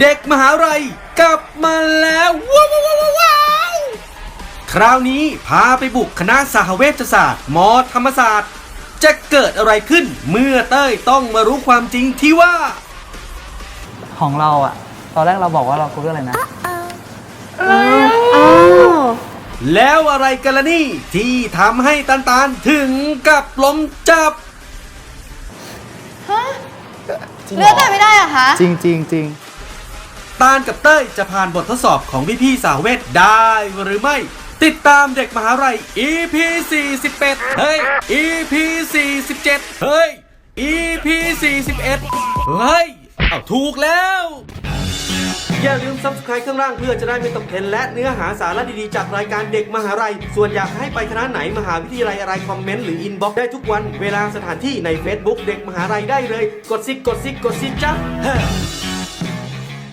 เด็กมหาลัยกลับมาแล้วว้าวว้าวว้าวว้าวคราวนี้พาไปบุกคณะสหเวชศาสตร์มอธรรมศาสตร์ จะเกิดอะไรขึ้นเมื่อเต้ยต้องมารู้ความจริงที่ว่า ของเราอะตอนแรกเราบอกว่าเราคุยเรื่องอะไรนะ แล้วอะไรกันล่ะนี่ที่ทำให้ตันตานถึงกับล้มจับเลือกได้ไม่ได้อะคะ จริงจริงจริง ตาลกับเต้ยจะผ่านบททดสอบของพี่ๆสาวเวทได้หรือไม่ ติดตามเด็กมหาลัย EP 41เฮ้ย EP 47เฮ้ย EP 41เฮ้ยเอาถูกแล้ว อย่าลืม subscribe ข้างล่างเพื่อจะได้ไม่ตกเทรนและเนื้อหาสาระดีๆ จากรายการเด็กมหาลัย ส่วนอยากให้ไปคณะไหนมหาวิทยาลัยอะไรคอมเมนต์หรืออินบ็อกซ์ได้ทุกวัน เวลาสถานที่ใน Facebook เด็กมหาลัยได้เลย กดซิกกดซิกกดซิกจ้า